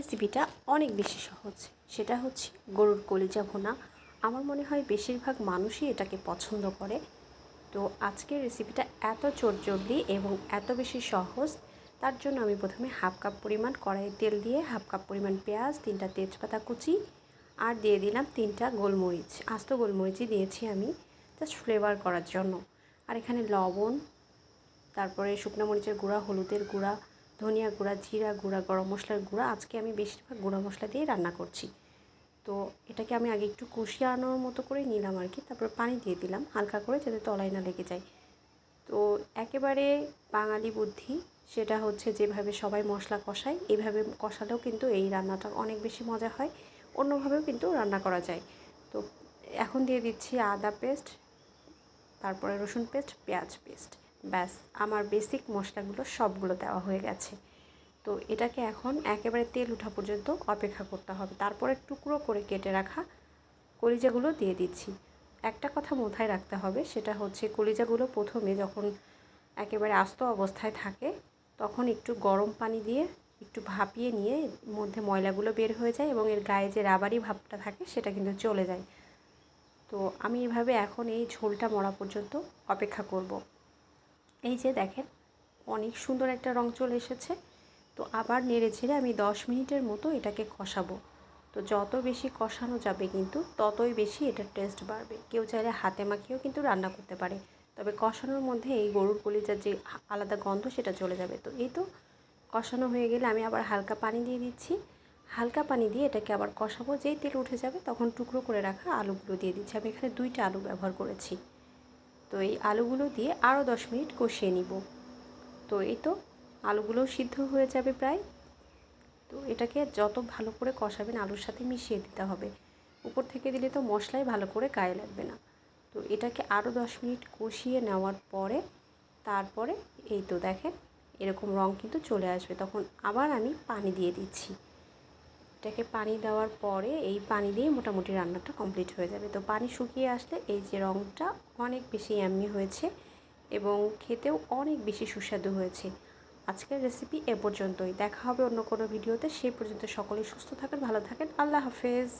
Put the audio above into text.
রেসিপিটা অনেক বেশি সহজ। সেটা হচ্ছে গরুর কলিজা ভুনা। আমার মনে হয় বেশিরভাগ মানুষই এটাকে পছন্দ করে। তো আজকের রেসিপিটা এত চটজলদি এবং এত বেশি সহজ, তার জন্য আমি প্রথমে হাফ কাপ পরিমাণ কড়াইয়ে তেল দিয়ে হাফ কাপ পরিমাণ পেঁয়াজ, তিনটা তেজপাতা কুচি আর দিয়ে দিলাম তিনটা গোলমরিচ। আস্ত গোলমরিচই দিয়েছি আমি জাস্ট ফ্লেভার করার জন্য। আর এখানে লবণ, তারপরে শুকনো মরিচের গুঁড়া, হলুদের গুঁড়া ধনিয়া গুঁড়া, জিরা গুঁড়া, গরম মশলার গুঁড়া, আজকে আমি বেশিরভাগ গুঁড়া মশলা দিয়ে রান্না করছি। তো এটাকে আমি আগে একটু কষিয়ে আনার মতো করে নিলাম আর কি, তারপর পানি দিয়ে দিলাম হালকা করে যাতে তলায় না লেগে যায়। তো একেবারে বাঙালি বুদ্ধি, সেটা হচ্ছে যেভাবে সবাই মশলা কষায় এইভাবে কষালেও কিন্তু এই রান্নাটা অনেক বেশি মজা হয়, অন্যভাবেও কিন্তু রান্না করা যায়। তো এখন দিয়ে দিচ্ছি আদা পেস্ট, তারপরে রসুন পেস্ট, পেঁয়াজ পেস্ট। ব্যাস, আমার বেসিক মশলাগুলো সবগুলো দেওয়া হয়ে গেছে। তো এটাকে এখন একেবারে তেল ওঠা পর্যন্ত অপেক্ষা করতে হবে। তারপরে টুকরো করে কেটে রাখা কলিজাগুলো দিয়ে দিচ্ছি। একটা কথা মাথায় রাখতে হবে, সেটা হচ্ছে কলিজাগুলো প্রথমে যখন একেবারে আস্ত অবস্থায় থাকে, তখন একটু গরম পানি দিয়ে একটু ভাপিয়ে নিয়ে মধ্যে ময়লাগুলো বের হয়ে যায় এবং এর গায়ে যে রাবারি ভাবটা থাকে, সেটা কিন্তু চলে যায়। তো আমি এভাবে এখন এই ঝোলটা মরা পর্যন্ত অপেক্ষা করব। এই যে দেখেন, অনেক সুন্দর একটা রং চলে এসেছে। তো আবার নেড়ে ছেড়ে আমি দশ মিনিটের মতো এটাকে কষাবো। তো যত বেশি কষানো যাবে কিন্তু ততই বেশি এটার টেস্ট বাড়বে। কেউ চাইলে হাতে মাখিয়েও কিন্তু রান্না করতে পারে। তবে কষানোর মধ্যে এই গরুর কলিজার যে আলাদা গন্ধ সেটা চলে যাবে। তো এই তো কষানো হয়ে গেলে আমি আবার হালকা পানি দিয়ে দিচ্ছি। হালকা পানি দিয়ে এটাকে আবার কষাবো। যেই তেল উঠে যাবে তখন টুকরো করে রাখা আলুগুলো দিয়ে দিচ্ছি। আমি এখানে দুইটা আলু ব্যবহার করেছি। তো এই আলুগুলো দিয়ে আরও দশ মিনিট কষিয়ে নিব। তো এই তো আলুগুলোও সিদ্ধ হয়ে যাবে প্রায়। তো এটাকে যত ভালো করে কষাবেন আলুর সাথে মিশিয়ে দিতে হবে। উপর থেকে দিলে তো মশলাই ভালো করে গায়ে লাগবে না। তো এটাকে আরও দশ মিনিট কষিয়ে নেওয়ার পরে তারপরে এই তো দেখেন এরকম রং কিন্তু চলে আসবে। তখন আবার আমি পানি দিয়ে দিচ্ছি। এটাকে পানি দেওয়ার পরে এই পানি দিয়ে মোটামুটি রান্নাটা কমপ্লিট হয়ে যাবে। তো পানি শুকিয়ে আসলে এই যে রঙটা অনেক বেশি অ্যামি হয়েছে এবং খেতেও অনেক বেশি সুস্বাদু হয়েছে। আজকের রেসিপি এ পর্যন্তই। দেখা হবে অন্য কোনো ভিডিওতে সেই পর্যন্ত সকলেই সুস্থ থাকেন, ভালো থাকেন। আল্লাহ হাফেজ।